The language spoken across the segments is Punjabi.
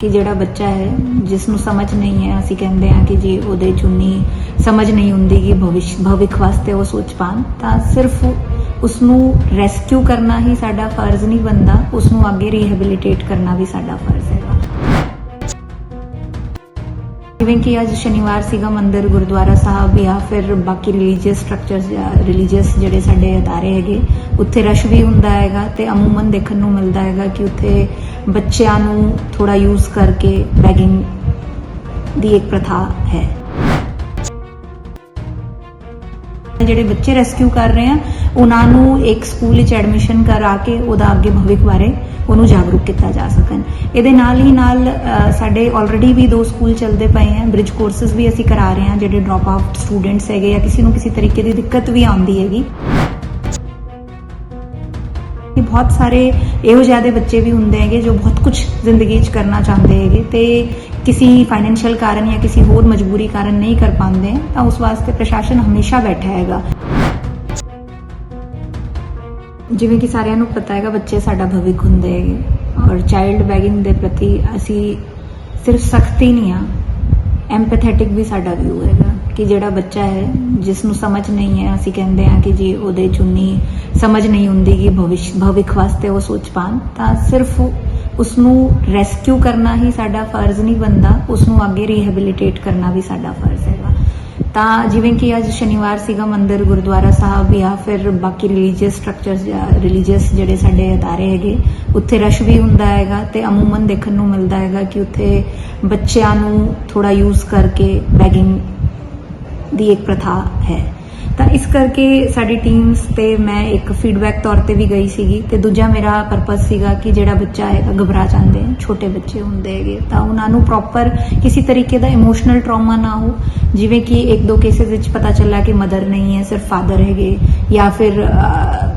ਕਿ ਜਿਹੜਾ ਬੱਚਾ ਹੈ ਜਿਸ ਨੂੰ ਸਮਝ ਨਹੀਂ ਹੈ, ਅਸੀਂ ਕਹਿੰਦੇ ਹਾਂ ਕਿ ਜੀ ਉਹਦੇ ਚੁੰਨੀ ਸਮਝ ਨਹੀਂ ਹੁੰਦੀ ਕਿ ਭਵਿਸ਼, ਭਵਿੱਖ ਵਾਸਤੇ ਉਹ ਸੋਚ ਪਾਣ, ਤਾਂ ਸਿਰਫ ਉਸ ਨੂੰ ਰੈਸਕਿਊ ਕਰਨਾ ਹੀ ਸਾਡਾ ਫਰਜ਼ ਨਹੀਂ ਬਣਦਾ ਉਸ ਨੂੰ ਅੱਗੇ ਰੀਹੈਬਿਲਿਟੇਟ ਕਰਨਾ ਵੀ ਸਾਡਾ ਫਰਜ਼ ਹੈ। ਜਿਵੇਂ ਕਿ ਅੱਜ ਸ਼ਨੀਵਾਰ ਸੀਗਾ ਮੰਦਿਰ ਗੁਰਦੁਆਰਾ ਸਾਹਿਬ ਜਾਂ ਫਿਰ ਬਾਕੀ ਰਿਲੀਜੀਅਸ ਸਟਰਕਚਰਸ ਜਾਂ ਰਿਲੀਜੀਅਸ ਜਿਹੜੇ ਸਾਡੇ ਅਦਾਰੇ ਹੈਗੇ, ਉੱਥੇ ਰਸ਼ ਵੀ ਹੁੰਦਾ ਹੈਗਾ ਤੇ ਅਮੂਮਨ ਦੇਖਣ ਨੂੰ ਮਿਲਦਾ ਹੈਗਾ ਕਿ ਉੱਥੇ ਬੱਚਿਆਂ ਨੂੰ ਥੋੜਾ ਯੂਜ਼ ਕਰਕੇ ਬੈਗਿੰਗ ਦੀ ਇੱਕ ਪ੍ਰਥਾ ਹੈ। ਜਿਹੜੇ ਬੱਚੇ ਰੈਸਕਿਊ ਕਰ ਰਹੇ ਆ, ਉਹਨਾਂ ਨੂੰ ਇੱਕ ਸਕੂਲ ਵਿੱਚ ਐਡਮਿਸ਼ਨ ਕਰਾ ਕੇ ਉਹਦਾ ਅੱਗੇ ਭਵਿੱਖ ਬਾਰੇ ਉਹਨੂੰ ਜਾਗਰੂਕ ਕੀਤਾ ਜਾ ਸਕਣ। ਇਹਦੇ ਨਾਲ ਹੀ ਨਾਲ ਸਾਡੇ ਆਲਰੇਡੀ ਵੀ ਦੋ ਸਕੂਲ ਚੱਲਦੇ ਪਏ ਆ। ਬ੍ਰਿਜ ਕੋਰਸਸ ਵੀ ਅਸੀਂ ਕਰਾ ਰਹੇ ਹਾਂ ਜਿਹੜੇ ਡ੍ਰੌਪ ਆਊਟ ਸਟੂਡੈਂਟਸ ਹੈਗੇ ਜਾਂ ਕਿਸੇ ਨੂੰ ਕਿਸੇ ਤਰੀਕੇ ਦੀ ਦਿੱਕਤ ਵੀ ਆਉਂਦੀ ਹੈਗੀ। ਕਿ ਬਹੁਤ ਸਾਰੇ ਇਹੋ ਜਿਹੇ ਦੇ ਬੱਚੇ ਵੀ ਹੁੰਦੇ ਹੈਗੇ, ਜੋ ਬਹੁਤ ਕੁਝ ਜ਼ਿੰਦਗੀ 'ਚ ਕਰਨਾ ਚਾਹੁੰਦੇ ਹੈਗੇ ਤੇ ਕਿਸੇ ਫਾਈਨੈਂਸ਼ੀਅਲ ਕਾਰਨ ਜਾਂ ਕਿਸੇ ਹੋਰ ਮਜਬੂਰੀ ਕਾਰਨ ਨਹੀਂ ਕਰ ਪਾਉਂਦੇ, ਤਾਂ ਉਸ ਵਾਸਤੇ ਪ੍ਰਸ਼ਾਸਨ ਹਮੇਸ਼ਾ ਬੈਠਾ ਹੈਗਾ। ਜਿਵੇਂ ਕਿ ਸਾਰਿਆਂ ਨੂੰ ਪਤਾ ਹੈਗਾ, ਬੱਚੇ ਸਾਡਾ ਭਵਿੱਖ ਹੁੰਦੇ ਹੈਗੇ। ਔਰ ਚਾਈਲਡ ਬੈਗਿੰਗ ਦੇ ਪ੍ਰਤੀ ਅਸੀਂ ਸਿਰਫ ਸਖਤੀ ਨਹੀਂ ਆ। ਐਮਪੈਥੈਟਿਕ ਵੀ ਸਾਡਾ ਵਿਊ ਹੈਗਾ ਕਿ ਜਿਹੜਾ ਬੱਚਾ ਹੈ ਜਿਸ ਨੂੰ ਸਮਝ ਨਹੀਂ ਹੈ, ਅਸੀਂ ਕਹਿੰਦੇ ਹਾਂ ਕਿ ਜੀ ਉਹਦੇ ਚੁੰਨੀ ਸਮਝ ਨਹੀਂ ਹੁੰਦੀ ਕਿ ਭਵਿਸ਼, ਭਵਿੱਖ ਵਾਸਤੇ ਉਹ ਸੋਚ ਪਾਣ, ਤਾਂ ਸਿਰਫ ਉਸ ਨੂੰ ਰੈਸਕਿਊ ਕਰਨਾ ਹੀ ਸਾਡਾ ਫਰਜ਼ ਨਹੀਂ ਬਣਦਾ ਉਸ ਨੂੰ ਅੱਗੇ ਰੀਹੈਬਿਲਿਟੇਟ ਕਰਨਾ ਵੀ ਸਾਡਾ ਫਰਜ਼ ਤਾਂ ਜਿਵੇਂ ਕਿ ਅੱਜ ਸ਼ਨੀਵਾਰ ਸੀਗਾ ਮੰਦਿਰ ਗੁਰਦੁਆਰਾ ਸਾਹਿਬ ਜਾਂ ਫਿਰ ਬਾਕੀ ਰਿਲੀਜੀਅਸ ਸਟਰਕਚਰਸ ਜਾਂ ਰਿਲੀਜੀਅਸ ਜਿਹੜੇ ਸਾਡੇ ਅਦਾਰੇ ਹੈਗੇ, ਉੱਥੇ ਰਸ਼ ਵੀ ਹੁੰਦਾ ਹੈਗਾ ਤੇ ਅਮੂਮਨ ਦੇਖਣ ਨੂੰ ਮਿਲਦਾ ਹੈਗਾ ਕਿ ਉੱਥੇ ਬੱਚਿਆਂ ਨੂੰ ਥੋੜਾ ਯੂਜ਼ ਕਰਕੇ ਬੈਗਿੰਗ ਦੀ ਇੱਕ ਪ੍ਰਥਾ ਹੈ। ਤਾਂ ਇਸ ਕਰਕੇ ਸਾਡੀ ਟੀਮਸ ਤੇ ਮੈਂ ਇੱਕ ਫੀਡਬੈਕ ਤੌਰ ਤੇ ਵੀ ਗਈ ਸੀਗੀ ਤੇ ਦੂਜਾ ਮੇਰਾ ਪਰਪਸ ਸੀਗਾ ਕਿ ਜਿਹੜਾ ਬੱਚਾ ਹੈਗਾ ਘਬਰਾ ਜਾਂਦੇ, ਛੋਟੇ ਬੱਚੇ ਹੁੰਦੇ ਹੈਗੇ ਤਾਂ ਉਹਨਾਂ ਨੂੰ ਪ੍ਰੋਪਰ ਕਿਸੇ ਤਰੀਕੇ ਦਾ ਇਮੋਸ਼ਨਲ ਟਰਾਮਾ ਨਾ ਹੋ ਜਿਵੇਂ ਕਿ ਇੱਕ ਦੋ ਕੇਸਿਸ ਵਿੱਚ ਪਤਾ ਚੱਲਾ ਕਿ ਮਦਰ ਨਹੀਂ ਹੈ, ਸਿਰਫ ਫਾਦਰ ਹੈਗੇ ਜਾਂ ਫਿਰ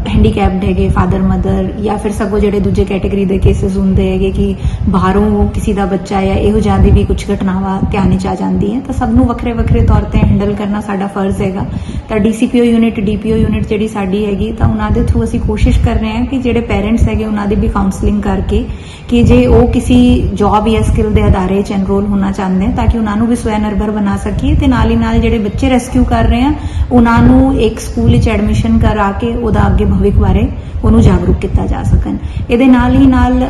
ਹੈਂਡੀਕੈਪਡ ਹੈਗੇ ਫਾਦਰ ਮਦਰ ਜਾਂ ਫਿਰ ਸਗੋਂ ਜਿਹੜੇ ਦੂਜੇ ਕੈਟਾਗਰੀ ਦੇ ਕੇਸਿਸ ਹੁੰਦੇ ਹੈਗੇ ਕਿ ਬਾਹਰੋਂ ਕਿਸੇ ਦਾ ਬੱਚਾ ਹੈ ਇਹੋ ਜਿਹਾ ਦੀ ਵੀ ਕੁਝ ਘਟਨਾਵਾਂ ਧਿਆਨ ਵਿੱਚ ਆ ਜਾਂਦੀ ਹੈ ਤਾਂ ਸਭ ਨੂੰ ਵੱਖਰੇ ਵੱਖਰੇ ਤੌਰ ਤੇ ਹੈਂਡਲ ਕਰਨਾ ਸਾਡਾ ਫਰਜ਼ ਹੈਗਾ। ਤਾਂ ਡੀਸੀਪੀਓ ਯੂਨਿਟ ਡੀਪੀਓ ਯੂਨਿਟ ਜਿਹੜੀ ਸਾਡੀ ਹੈਗੀ, ਤਾਂ ਉਹਨਾਂ ਦੇ ਥਰੂ ਅਸੀਂ ਕੋਸ਼ਿਸ਼ ਕਰ ਰਹੇ ਹਾਂ ਕਿ ਜਿਹੜੇ ਪੇਰੈਂਟਸ ਹੈਗੇ ਉਹਨਾਂ ਦੀ ਵੀ ਕਾਉਂਸਲਿੰਗ ਕਰਕੇ ਕਿ ਜੇ ਉਹ ਕਿਸੇ ਜੌਬ ਜਾਂ ਸਕਿੱਲ ਦੇ ਅਦਾਰੇ 'ਚ ਐਨਰੋਲ ਹੋਣਾ ਚਾਹੁੰਦੇ ਤਾਂ ਕਿ ਉਹਨਾਂ ਨੂੰ ਵੀ ਸਵੈ ਨਿਰਭਰ ਬਣਾ ਸਕੀਏ ਤੇ ਨਾਲ ਹੀ ਨਾਲ ਜਿਹੜੇ ਬੱਚੇ ਰੈਸਕਿਊ ਕਰ ਰਹੇ ਆ, ਉਹਨਾਂ ਨੂੰ ਇੱਕ ਸਕੂਲ ਵਿੱਚ ਐਡਮਿਸ਼ਨ ਕਰਾ ਕੇ ਉਹਦਾ ਅੱਗੇ ਭਵਿੱਖ ਬਾਰੇ ਉਹਨੂੰ ਜਾਗਰੂਕ ਕੀਤਾ ਜਾ ਸਕਣ। ਇਹਦੇ ਨਾਲ ਹੀ ਨਾਲ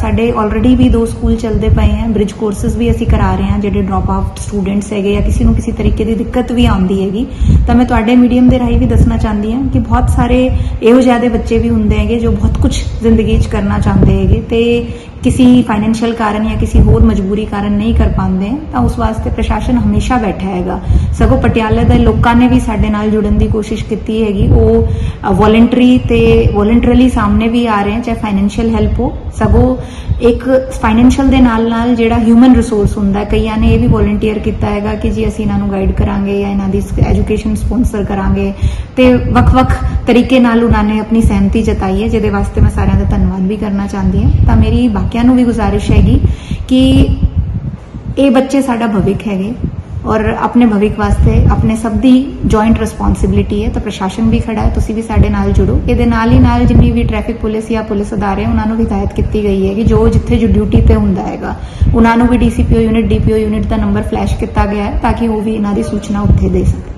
ਸਾਡੇ ਆਲਰੇਡੀ ਵੀ ਦੋ ਸਕੂਲ ਚੱਲਦੇ ਪਏ ਆ। ਬ੍ਰਿਜ ਕੋਰਸਸ ਵੀ ਅਸੀਂ ਕਰਾ ਰਹੇ ਹਾਂ ਜਿਹੜੇ ਡ੍ਰੌਪ ਆਊਟ ਸਟੂਡੈਂਟਸ ਹੈਗੇ ਜਾਂ ਕਿਸੇ ਨੂੰ ਕਿਸੇ ਤਰੀਕੇ ਦੀ ਦਿੱਕਤ ਵੀ ਆਉਂਦੀ ਹੈਗੀ। ਤਾਂ ਮੈਂ ਤੁਹਾਡੇ ਮੀਡੀਅਮ ਦੇ ਰਾਹੀਂ ਵੀ ਦੱਸਣਾ ਚਾਹੁੰਦੀ ਹਾਂ ਕਿ ਬਹੁਤ ਸਾਰੇ ਇਹੋ ਜਿਹੇ ਬੱਚੇ ਵੀ ਹੁੰਦੇ ਹੈਗੇ ਜੋ ਬਹੁਤ ਕੁਝ ਜ਼ਿੰਦਗੀ 'ਚ ਕਰਨਾ ਚਾਹੁੰਦੇ ਹੈਗੇ ਤੇ ਕਿਸੇ ਫਾਈਨੈਂਸ਼ੀਅਲ ਕਾਰਨ ਜਾਂ ਕਿਸੇ ਹੋਰ ਮਜਬੂਰੀ ਕਾਰਨ ਨਹੀਂ ਕਰ ਪਾਉਂਦੇ ਤਾਂ ਉਸ ਵਾਸਤੇ ਪ੍ਰਸ਼ਾਸਨ ਹਮੇਸ਼ਾ ਬੈਠਾ ਹੈਗਾ ਸਗੋਂ ਪਟਿਆਲੇ ਦੇ ਲੋਕਾਂ ਨੇ ਵੀ ਸਾਡੇ ਨਾਲ ਜੁੜਨ ਦੀ ਕੋਸ਼ਿਸ਼ ਕੀਤੀ ਹੈਗੀ ਉਹ ਵੋਲੰਟਰੀ ਤੇ ਵੋਲੰਟਰੀਲੀ ਸਾਹਮਣੇ ਵੀ ਆ ਰਹੇ ਹਨ ਚਾਹੇ ਫਾਈਨੈਂਸ਼ੀਅਲ ਹੈਲਪ ਹੋ ਸਗੋਂ ਇੱਕ ਫਾਈਨੈਂਸ਼ੀਅਲ ਦੇ ਨਾਲ ਨਾਲ ਜਿਹੜਾ ਹਿਊਮਨ ਰਿਸੋਰਸ ਹੁੰਦਾ ਕਈਆਂ ਨੇ ਇਹ ਵੀ ਵੋਲੰਟੀਅਰ ਕੀਤਾ ਹੈਗਾ ਕਿ ਜੀ ਅਸੀਂ ਇਹਨਾਂ ਨੂੰ ਗਾਈਡ ਕਰਾਂਗੇ ਜਾਂ ਇਹਨਾਂ ਦੀ ਐਜੂਕੇਸ਼ਨ ਸਪਾਂਸਰ ਕਰਾਂਗੇ ਤੇ ਵੱਖ-ਵੱਖ ਤਰੀਕੇ ਨਾਲ ਉਹਨਾਂ ਨੇ ਆਪਣੀ ਸਹਿਮਤੀ ਜਤਾਈ ਹੈ ਜਿਹਦੇ ਵਾਸਤੇ ਮੈਂ ਸਾਰਿਆਂ ਦਾ ਧੰਨਵਾਦ ਵੀ ਕਰਨਾ ਚਾਹੁੰਦੀ ਹਾਂ ਤਾਂ ਮੇਰੀ ਬਾਕੀਆਂ ਨੂੰ ਵੀ ਗੁਜ਼ਾਰਿਸ਼ ਹੈਗੀ ਕਿ ਇਹ ਬੱਚੇ ਸਾਡਾ ਭਵਿੱਖ ਹੈਗੇ ਔਰ ਆਪਣੇ ਭਵਿੱਖ ਵਾਸਤੇ ਆਪਣੇ ਸਭ ਦੀ ਜੁਆਇੰਟ ਰਿਸਪੌਂਸਿਬਿਲਿਟੀ ਹੈ, ਤਾਂ ਪ੍ਰਸ਼ਾਸਨ ਵੀ ਖੜਾ ਹੈ, ਤੁਸੀਂ ਵੀ ਸਾਡੇ ਨਾਲ ਜੁੜੋ। ਇਹਦੇ ਨਾਲ ਹੀ ਨਾਲ ਜਿੰਨੀ ਵੀ ਟ੍ਰੈਫਿਕ ਪੁਲਿਸ ਜਾਂ ਪੁਲਿਸ ਅਦਾਰੇ ਉਹਨਾਂ ਨੂੰ ਵੀ ਹਦਾਇਤ ਕੀਤੀ ਗਈ ਹੈ ਕਿ ਜੋ ਜਿੱਥੇ ਜੋ ਡਿਊਟੀ ਤੇ ਹੁੰਦਾ ਹੈਗਾ, ਉਹਨਾਂ ਨੂੰ ਵੀ ਡੀਸੀਪੀਓ ਯੂਨਿਟ ਡੀਪੀਓ ਯੂਨਿਟ ਦਾ ਨੰਬਰ ਫਲੈਸ਼ ਕੀਤਾ ਗਿਆ ਹੈ, ਤਾਂ ਕਿ ਉਹ ਵੀ ਇਹਨਾਂ ਦੀ ਸੂਚਨਾ ਉੱਥੇ ਦੇ ਸਕਣ।